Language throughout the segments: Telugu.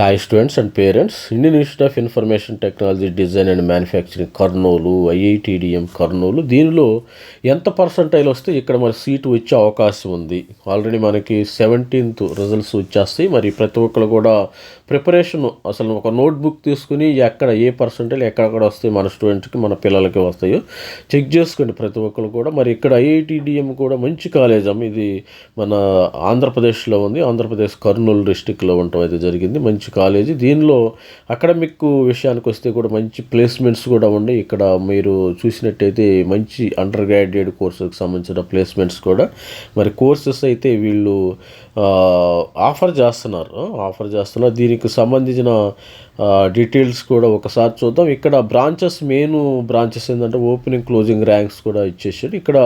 Hi students and parents Indian Institute of Information Technology Design and Manufacturing Kurnool IITDM Kurnool దీనిలో ఎంత పర్సంటైల్ వస్తే ఇక్కడ మరి సీటు వచ్చే అవకాశం ఉంది. ఆల్రెడీ మనకి సెవెంటీన్త్ రిజల్ట్స్ వచ్చేస్తాయి. మరి ప్రతి ఒక్కరు కూడా ప్రిపరేషన్ అసలు ఒక నోట్బుక్ తీసుకుని ఎక్కడ ఏ పర్సంటైల్ ఎక్కడెక్కడ వస్తాయి మన స్టూడెంట్కి మన పిల్లలకి వస్తాయో చెక్ చేసుకోండి ప్రతి ఒక్కరు కూడా. మరి ఇక్కడ ఐఐటిడిఎం కూడా మంచి కాలేజ్ అమ్మ. ఇది మన ఆంధ్రప్రదేశ్లో ఉంది. ఆంధ్రప్రదేశ్ కర్నూలు డిస్టిక్లో ఉండటం అయితే జరిగింది. మంచి కాలేజీ. దీనిలో అకాడమిక్ విషయానికి వస్తే కూడా మంచి ప్లేస్మెంట్స్ కూడా ఉన్నాయి. ఇక్కడ మీరు చూసినట్టయితే మంచి అండర్ గ్రాడ్యుయేట్ కోర్సులకు సంబంధించిన ప్లేస్మెంట్స్ కూడా. మరి కోర్సెస్ అయితే వీళ్ళు ఆఫర్ చేస్తున్నారు. ఆఫర్ చేస్తున్నారు. దీనికి సంబంధించిన డీటెయిల్స్ కూడా ఒకసారి చూద్దాం. ఇక్కడ బ్రాంచెస్ మెయిన్ బ్రాంచెస్ ఏంటంటే ఓపెనింగ్ క్లోజింగ్ ర్యాంక్స్ కూడా ఇచ్చేసాడు ఇక్కడ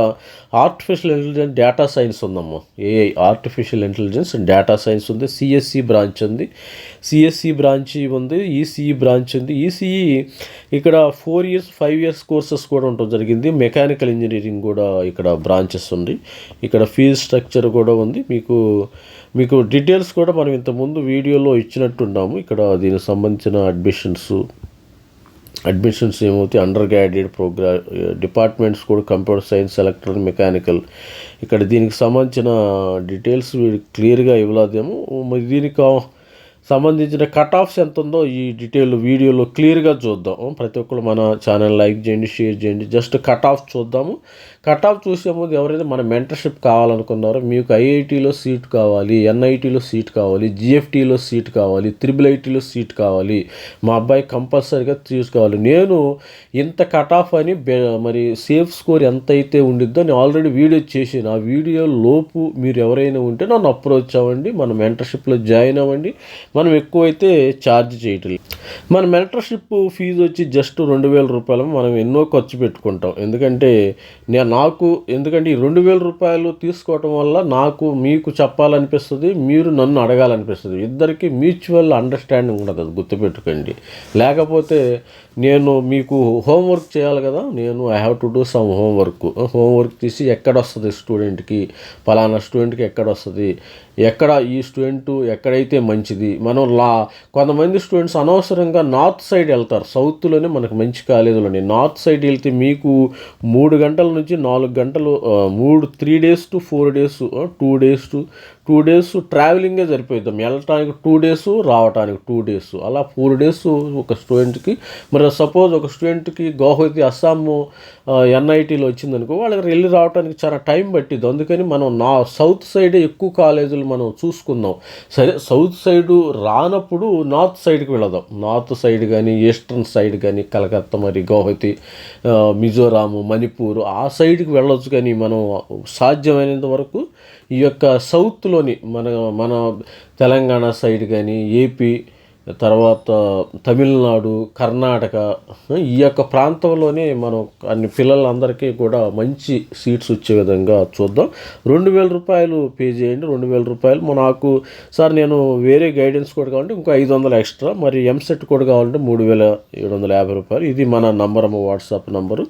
ఆర్టిఫిషియల్ ఇంటెలిజెన్స్ డేటా సైన్స్ ఉందమ్మా. AI artificial intelligence data science ఉంది. సిఎస్సి బ్రాంచ్ ఉంది. సిఎస్సి బ్రాంచ్ ఉంది ఈసీఈ బ్రాంచ్ ఉంది. ఈసీఈ ఇక్కడ four years five years courses కూడా ఉండటం జరిగింది. మెకానికల్ ఇంజనీరింగ్ కూడా ఇక్కడ బ్రాంచెస్ ఉంది. ఇక్కడ ఫీజ్ స్ట్రక్చర్ కూడా ఉంది. మీకు మీకు డీటెయిల్స్ కూడా మనం ఇంతకుముందు వీడియోలో ఇచ్చినట్టున్నాము. ఇక్కడ దీనికి సంబంధించిన అడ్మిషన్స్ అడ్మిషన్స్ ఏమవుతాయి? అండర్ గ్రాడ్యుయేట్ ప్రోగ్రా డిపార్ట్మెంట్స్ కూడా కంప్యూటర్ సైన్స్ ఎలక్ట్రానిక్ మెకానికల్ ఇక్కడ దీనికి సంబంధించిన డీటెయిల్స్ క్లియర్గా ఇవ్వలేదేమో. మరి దీనికి సంబంధించిన కట్ ఆఫ్స్ ఎంత ఉందో ఈ డీటెయిల్ వీడియోలో క్లియర్గా చూద్దాం. ప్రతి ఒక్కరు మన ఛానల్ లైక్ చేయండి షేర్ చేయండి. జస్ట్ కట్ ఆఫ్ చూద్దాము. కట్ ఆఫ్ చూసే ముందు ఎవరైతే మన మెంటర్షిప్ కావాలనుకున్నారో మీకు ఐఐటీలో సీట్ కావాలి ఎన్ఐటీలో సీట్ కావాలి జిఎఫ్టీలో సీట్ కావాలి త్రిబుల్ ఐటీలో సీట్ కావాలి మా అబ్బాయి కంపల్సరీగా తీసుకోవాలి. నేను ఇంత కట్ ఆఫ్ అని బె- మరి సేఫ్ స్కోర్ ఎంత అయితే ఉండిద్దో నేను ఆల్రెడీ వీడియో చేసాను ఆ వీడియో లోపు మీరు ఎవరైనా ఉంటే నన్ను అప్రోచ్ అవ్వండి మన మెంటర్షిప్లో జాయిన్ అవ్వండి. మనం ఎక్కువైతే ఛార్జ్ చేయటం మన మెంటర్షిప్ ఫీజు వచ్చి జస్ట్ రెండు వేల రూపాయలు మనం ఎన్నో ఖర్చు పెట్టుకుంటాం. ఎందుకంటే నేను నాకు ఎందుకంటే ఈ రెండు వేల రూపాయలు తీసుకోవటం వల్ల నాకు మీకు చెప్పాలనిపిస్తుంది మీరు నన్ను అడగాలనిపిస్తుంది. ఇద్దరికి మ్యూచువల్ అండర్స్టాండింగ్ ఉండదు అది గుర్తుపెట్టుకోండి. లేకపోతే నేను మీకు హోంవర్క్ చేయాలి కదా నేను I have to do some homework homework తీసి ఎక్కడ వస్తుంది స్టూడెంట్కి ఫలానా స్టూడెంట్కి ఎక్కడ వస్తుంది? ఎక్కడ ఈ స్టూడెంట్ ఎక్కడైతే మంచిది? మనం లా కొంతమంది స్టూడెంట్స్ అనవసరంగా నార్త్ సైడ్ వెళ్తారు. సౌత్లోనే మనకు మంచి కాలేజీలు ఉన్నాయి. నార్త్ సైడ్ వెళ్తే మీకు మూడు గంటల నుంచి నాలుగు గంటలు మూడు three days to four days two days to two days ట్రావెలింగే సరిపోయిద్దాం. వెళ్ళటానికి టూ డేస్ రావటానికి టూ డేస్. అలా ఫోర్ డేస్ ఒక స్టూడెంట్కి. మరి సపోజ్ ఒక స్టూడెంట్కి గౌహతి అస్సాం ఎన్ఐటీలో వచ్చిందనుకో వాళ్ళకి వెళ్ళి రావడానికి చాలా టైం పట్టిద్ది. అందుకని మనం నా సౌత్ సైడే ఎక్కువ కాలేజీలు మనం చూసుకుందాం. సరే సౌత్ సైడు రానప్పుడు నార్త్ సైడ్కి వెళదాం. నార్త్ సైడ్ కానీ ఈస్టర్న్ సైడ్ కానీ కలకత్తా మరి గౌహతి మిజోరాము మణిపూర్ ఆ సైడ్కి వెళ్ళొచ్చు కానీ మనం సాధ్యమైనంత వరకు ఈ యొక్క సౌత్లోని మన మన తెలంగాణ సైడ్ కానీ ఏపీ తర్వాత తమిళనాడు కర్ణాటక ఈ యొక్క ప్రాంతంలోనే మనం అన్ని పిల్లలందరికీ కూడా మంచి సీట్స్ వచ్చే విధంగా చూద్దాం. రెండు వేల రూపాయలు పే చేయండి. రెండు వేల రూపాయలు నాకు సార్ నేను వేరే గైడెన్స్ కూడా కావాలంటే ఇంకో ఐదు వందలు ఎక్స్ట్రా మరి ఎంసెట్ కూడా కావాలంటే మూడు వేల ఏడు వందల యాభై రూపాయలు. ఇది మన నంబర్ అమ్మ వాట్సాప్ నంబరు.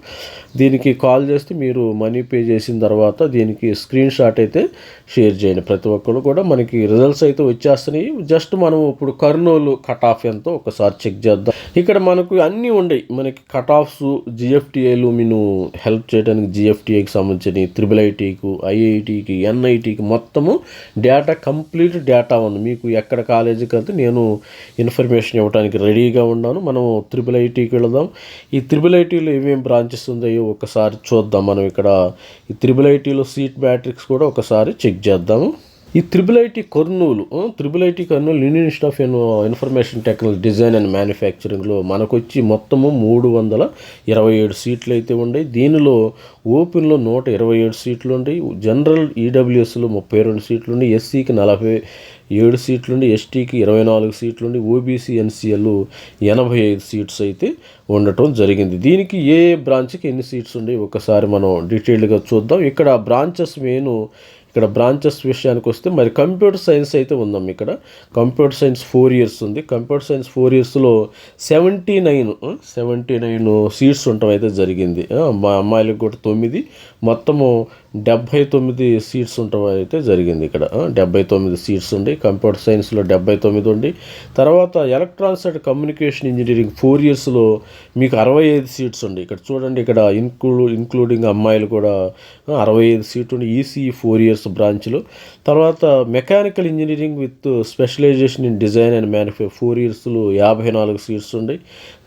దీనికి కాల్ చేస్తే మీరు మనీ పే చేసిన తర్వాత దీనికి స్క్రీన్ షాట్ అయితే షేర్ చేయండి. ప్రతి ఒక్కరు కూడా మనకి రిజల్ట్స్ అయితే వచ్చేస్తున్నాయి. జస్ట్ మనం ఇప్పుడు కర్నూలు కట్ ఆఫ్ ఎంతో ఒకసారి చెక్ చేద్దాం. ఇక్కడ మనకు అన్నీ ఉన్నాయి మనకి కట్ ఆఫ్స్ జిఎఫ్టిఏలు మీరు హెల్ప్ చేయడానికి జిఎఫ్టిఏకి సంబంధించిన త్రిబుల్ ఐటీకు ఐఐటికి ఎన్ఐటికి మొత్తము డేటా కంప్లీట్ డేటా ఉంది. మీకు ఎక్కడ కాలేజీకి వెళ్తే నేను ఇన్ఫర్మేషన్ ఇవ్వడానికి రెడీగా ఉన్నాను. మనం త్రిబుల్ ఐటీకి వెళదాం. ఈ త్రిబుల్ ఐటీలో ఏమేమి బ్రాంచెస్ ఉందో ఒకసారి చూద్దాం. మనం ఇక్కడ ఈ త్రిబుల్ ఐటీలో సీట్ మ్యాట్రిక్స్ కూడా ఒకసారి చెక్ చేద్దాము. ఈ triple IT Kurnool triple IT Kurnool Indian Institute of Information Technology Design and మ్యానుఫ్యాక్చరింగ్లో మనకొచ్చి మొత్తము మూడు వందల ఇరవై ఏడు సీట్లు అయితే ఉన్నాయి దీనిలో ఓపెన్లో నూట ఇరవై ఏడు సీట్లు ఉన్నాయి జనరల్ ఈడబ్ల్యూఎస్లో ముప్పై రెండు సీట్లు ఉన్నాయి ఎస్సీకి నలభై ఏడు సీట్లుండి ఎస్టీకి ఇరవై నాలుగు సీట్లుండి ఓబీసీ ఎన్సీఎల్ ఎనభై ఐదు సీట్స్ అయితే ఉండటం జరిగింది. దీనికి ఏ ఏ బ్రాంచ్కి ఎన్ని సీట్స్ ఉన్నాయి ఒకసారి మనం డీటెయిల్డ్గా చూద్దాం. ఇక్కడ బ్రాంచెస్ మెయిన్ ఇక్కడ బ్రాంచెస్ విషయానికి వస్తే మరి కంప్యూటర్ సైన్స్ అయితే ఉందాం ఇక్కడ. కంప్యూటర్ సైన్స్ ఫోర్ ఇయర్స్ ఉంది. కంప్యూటర్ సైన్స్ ఫోర్ ఇయర్స్లో seventy nine seventy nine seats ఉండటం అయితే జరిగింది. మా అమ్మాయిలకు కూడా తొమ్మిది మొత్తము డెబ్భై తొమ్మిది సీట్స్ ఉండటం అయితే జరిగింది ఇక్కడ. డెబ్బై తొమ్మిది సీట్స్ ఉండి కంప్యూటర్ సైన్స్లో డెబ్భై తొమ్మిది ఉండి తర్వాత electronics and communication engineering four ఇయర్స్లో మీకు అరవై ఐదు సీట్స్ ఉండి ఇక్కడ చూడండి ఇక్కడ ఇన్క్లూ ఇంక్లూడింగ్ అమ్మాయిలు కూడా అరవై ఐదు సీట్లు ఉండి ఈసీఈ ఫోర్ ఇయర్స్ బ్రాంచ్లో. తర్వాత mechanical engineering with specialization in design and manufacture four ఇయర్స్లో యాభై నాలుగు సీట్స్ ఉన్నాయి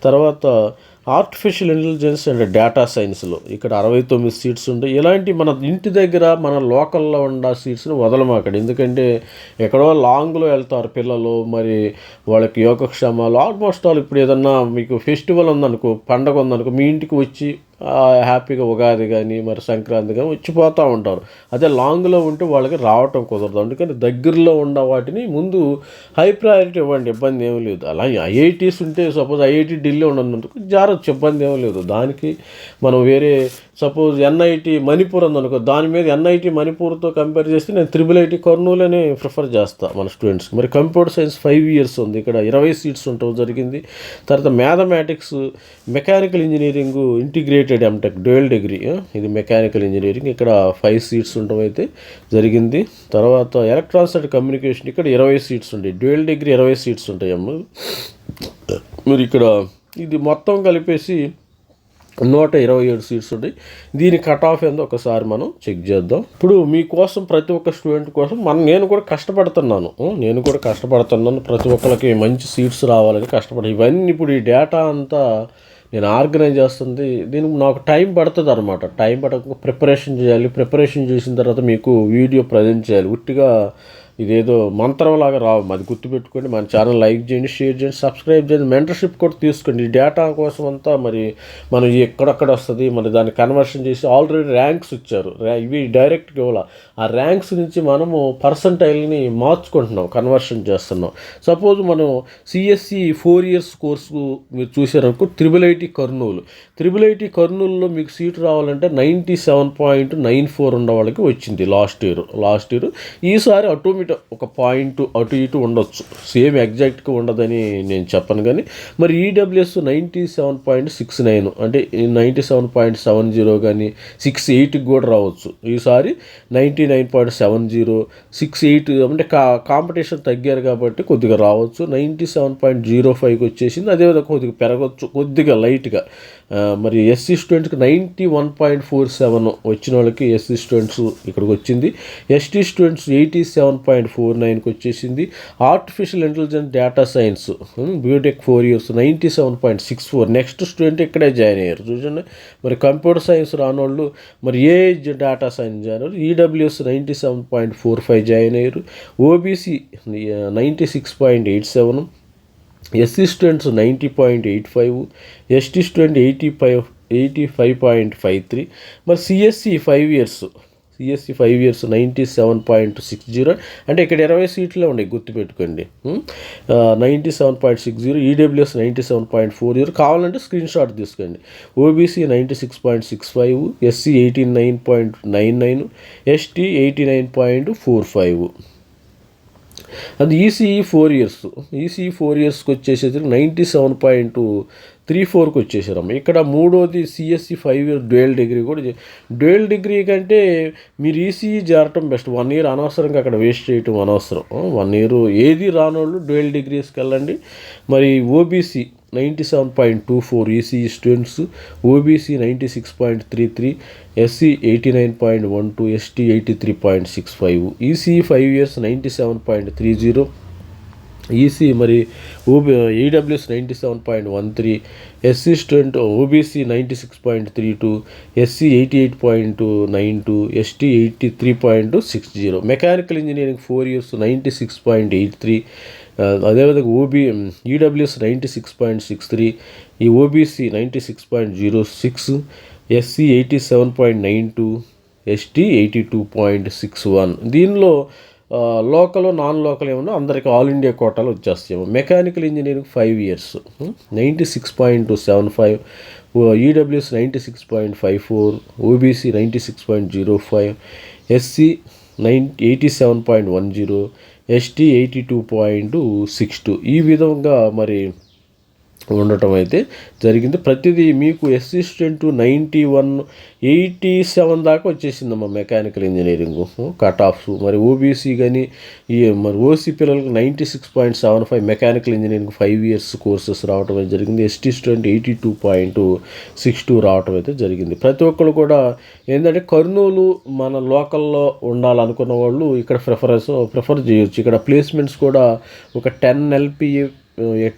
తర్వాత ఆర్టిఫిషియల్ ఇంటెలిజెన్స్ అండ్ డేటా సైన్స్లో ఇక్కడ అరవై తొమ్మిది సీట్స్ ఉండే. ఇలాంటి మన ఇంటి దగ్గర మన లోకల్లో ఉన్న సీట్స్ని వదలమాకండి. ఎందుకంటే ఎక్కడో లాంగ్లో వెళ్తారు పిల్లలు మరి వాళ్ళకి యోగక్షేమాలు. ఆల్మోస్ట్ ఆల్ ఇప్పుడు ఏదన్నా మీకు ఫెస్టివల్ ఉందనుకో పండగ ఉందనుకో మీ ఇంటికి వచ్చి హ్యాపీగా ఉగాది కానీ మరి సంక్రాంతి కానీ వచ్చిపోతూ ఉంటారు. అదే లాంగ్లో ఉంటే వాళ్ళకి రావటం కుదరదు. అందుకని దగ్గరలో ఉన్న వాటిని ముందు హై ప్రయారిటీ ఇవ్వండి ఇబ్బంది ఏమీ లేదు. అలా ఐఐటీస్ ఉంటే సపోజ్ ఐఐటి ఢిల్లీ ఉన్నందుకు జారొచ్చు ఇబ్బంది ఏమీ లేదు. దానికి మనం వేరే సపోజ్ ఎన్ఐటి మణిపూర్ ఉందనుకో దాని మీద ఎన్ఐటి మణిపూర్తో కంపేర్ చేస్తే నేను త్రిబుల్ ఐటీ కర్నూలు ప్రిఫర్ చేస్తాను మన స్టూడెంట్స్కి మరి కంప్యూటర్ సైన్స్ ఫైవ్ ఇయర్స్ ఉంది. ఇక్కడ ఇరవై సీట్స్ ఉండటం జరిగింది. తర్వాత mathematics mechanical engineering integrate integrated MTech dual degree ఇది మెకానికల్ ఇంజనీరింగ్ ఇక్కడ ఫైవ్ సీట్స్ ఉండడం అయితే జరిగింది. తర్వాత ఎలక్ట్రానిక్స్ అండ్ కమ్యూనికేషన్ ఇక్కడ ఇరవై సీట్స్ ఉంటాయి డ్యూయల్ డిగ్రీ ఇరవై సీట్స్ ఉంటాయి అమ్మ. మీరు ఇక్కడ ఇది మొత్తం కలిపేసి నూట ఇరవై ఏడు సీట్స్ ఉంటాయి దీని కట్ ఆఫ్ ఏందో ఒకసారి మనం చెక్ చేద్దాం. ఇప్పుడు మీకోసం ప్రతి ఒక్క స్టూడెంట్ కోసం మనం నేను కూడా కష్టపడుతున్నాను. నేను కూడా కష్టపడుతున్నాను. ప్రతి ఒక్కరికి మంచి సీట్స్ రావాలని కష్టపడి ఇవన్నీ ఇప్పుడు ఈ డేటా అంతా నేను ఆర్గనైజ్ చేస్తుంది. దీనికి నాకు టైం పడుతుంది అనమాట టైం పడక ప్రిపరేషన్ చేయాలి. ప్రిపరేషన్ చేసిన తర్వాత మీకు వీడియో ప్రజెంట్ చేయాలి. ఉట్టిగా ఇదేదో మంత్రంలాగా రావు. అది గుర్తుపెట్టుకోండి మన ఛానల్ లైక్ చేయండి షేర్ చేయండి సబ్స్క్రైబ్ చేయండి మెంటర్షిప్ కూడా తీసుకోండి. ఈ డేటా కోసం అంతా మరి మనం ఎక్కడెక్కడ వస్తుంది మరి దాన్ని కన్వర్షన్ చేసి ఆల్రెడీ ర్యాంక్స్ ఇచ్చారు. ర్యా- ఇవి డైరెక్ట్గా ఇవ్వాల? ఆ ర్యాంక్స్ నుంచి మనము పర్సంటైల్ని మార్చుకుంటున్నాం కన్వర్షన్ చేస్తున్నాం. సపోజ్ మనం సిఎస్సి ఫోర్ ఇయర్స్ కోర్సు మీరు చూసారనుకో triple IT Kurnool. Triple IT కర్నూలులో మీకు సీట్ రావాలంటే ninety seven point nine four ఉన్న వాళ్ళకి వచ్చింది లాస్ట్ ఇయర్ లాస్ట్ ఇయర్. ఈసారి ఆటోమేటిక్ అటోమేటిక్ ఒక పాయింట్ అటు ఇటు ఉండొచ్చు. సేమ్ ఎగ్జాక్ట్గా ఉండదని నేను చెప్పను కానీ మరి EWS ninety seven point six nine అంటే ninety seven point seven zero కానీ సిక్స్ ఎయిట్కి కూడా రావచ్చు. ఈసారి ninety nine point seven zero six eight అంటే కా కాంపిటీషన్ తగ్గారు కాబట్టి కొద్దిగా రావచ్చు. నైంటీ సెవెన్ పాయింట్ జీరో ఫైవ్కి వచ్చేసింది. అదేవిధంగా కొద్దిగా పెరగచ్చు కొద్దిగా లైట్గా. మరి ఎస్సీ స్టూడెంట్కి ninety one point four seven వచ్చిన వాళ్ళకి ఎస్సీ స్టూడెంట్స్ ఇక్కడికి వచ్చింది. ST students eighty seven point four నైన్కి వచ్చేసింది. Artificial intelligence data science BTech four years ninety seven point six four next student ఇక్కడే జాయిన్ అయ్యారు. చూడండి. మరి కంప్యూటర్ సైన్స్ రానోళ్ళు మరి ఏ డేటా సైన్స్ జాయిన్ అయ్యారు. EWS ninety seven point four five join అయ్యారు. OBC ninety six point eight seven SC students ninety point eight five ST student eighty five eighty five point five three మరి CSE five years CSE five years ninety seven point six zero అంటే ఇక్కడ ఇరవై సీట్లే ఉన్నాయి గుర్తుపెట్టుకోండి. Ninety seven point six zero EWS ninety seven point four zero కావాలంటే స్క్రీన్ షాట్ తీసుకోండి. OBC ninety six point six five SC eighty nine point nine nine ST eighty nine point four five అది ECE four years ECE four ఇయర్స్కి వచ్చేసరికి నైంటీ సెవెన్ పాయింట్ త్రీ ఫోర్కి వచ్చేసారమ్మ. ఇక్కడ మూడోది CSE five year dual degree కూడా డ్యూయల్ డిగ్రీ కంటే మీరు ఈసీఈ చేరటం బెస్ట్ వన్ ఇయర్ అనవసరంగా అక్కడ వేస్ట్ చేయటం అనవసరం. వన్ ఇయర్ ఏది రానోళ్ళు డ్యూయల్ డిగ్రీస్కి వెళ్ళండి. మరి OBC ninety seven point two four ECE students OBC ninety six point three three SC eighty nine point one two ST eighty three point six five ECE five years ninety seven point three zero EC మరి ఊబీ EWS ninety seven point one three SC student OBC ninety six point three two SC eighty eight point nine two ST eighty three point six zero mechanical engineering four years ninety six point eight three అదేవిధంగా OB EWS ninety six point six three ఈ OBC ninety six point zero six SC eighty seven point nine two ST eighty two point six one దీనిలో లోకల్ నాన్ లోకల్ ఏమన్నా అందరికి ఆల్ ఇండియా కోటాలు వచ్చేస్తాయేమో. Mechanical engineering five years. Ninety six point seven five EWS ninety six point five four OBC ninety six point zero five SC nine eighty seven point one zero ST eighty two point six two. ఈ విధంగా మరి ఉండటం అయితే జరిగింది. ప్రతిదీ మీకు assistant ninety one eighty seven దాకా వచ్చేసిందమ్మా మెకానికల్ ఇంజనీరింగ్. కట్ ఆఫ్స్ మరి ఓబీసీ కానీ ఈ మరి ఓసీ పిల్లలకు ninety six point seven five mechanical engineering five years courses రావడం అయితే జరిగింది. ST student eighty two point six two రావడం అయితే జరిగింది. ప్రతి ఒక్కరు కూడా ఏంటంటే కర్నూలు మన లోకల్లో ఉండాలనుకున్న వాళ్ళు ఇక్కడ ప్రిఫరెన్స్ ప్రిఫర్ చేయొచ్చు. ఇక్కడ ప్లేస్మెంట్స్ కూడా ఒక టెన్ ఎల్పీ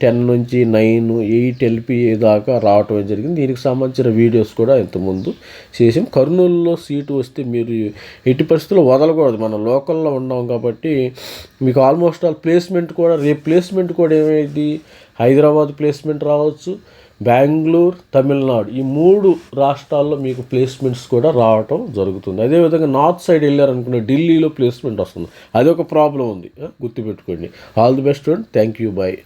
టెన్ నుంచి నైన్ ఎయిట్ ఎల్పి దాకా రావటం జరిగింది. దీనికి సంబంధించిన వీడియోస్ కూడా ఇంతకుముందు చేసాం కర్నూలులో సీటు వస్తే మీరు ఎట్టి పరిస్థితుల్లో వదలకూడదు. మన లోకల్లో ఉన్నాం కాబట్టి మీకు ఆల్మోస్ట్ ఆల్ ప్లేస్మెంట్ కూడా రేపు ప్లేస్మెంట్ కూడా ఏమైంది? హైదరాబాద్ ప్లేస్మెంట్ రావచ్చు బెంగళూరు తమిళనాడు. ఈ మూడు రాష్ట్రాల్లో మీకు ప్లేస్మెంట్స్ కూడా రావటం జరుగుతుంది. అదేవిధంగా నార్త్ సైడ్ వెళ్ళారనుకున్న ఢిల్లీలో ప్లేస్మెంట్ వస్తుంది. అది ఒక ప్రాబ్లం ఉంది. గుర్తుపెట్టుకోండి. All the best thank you. Bye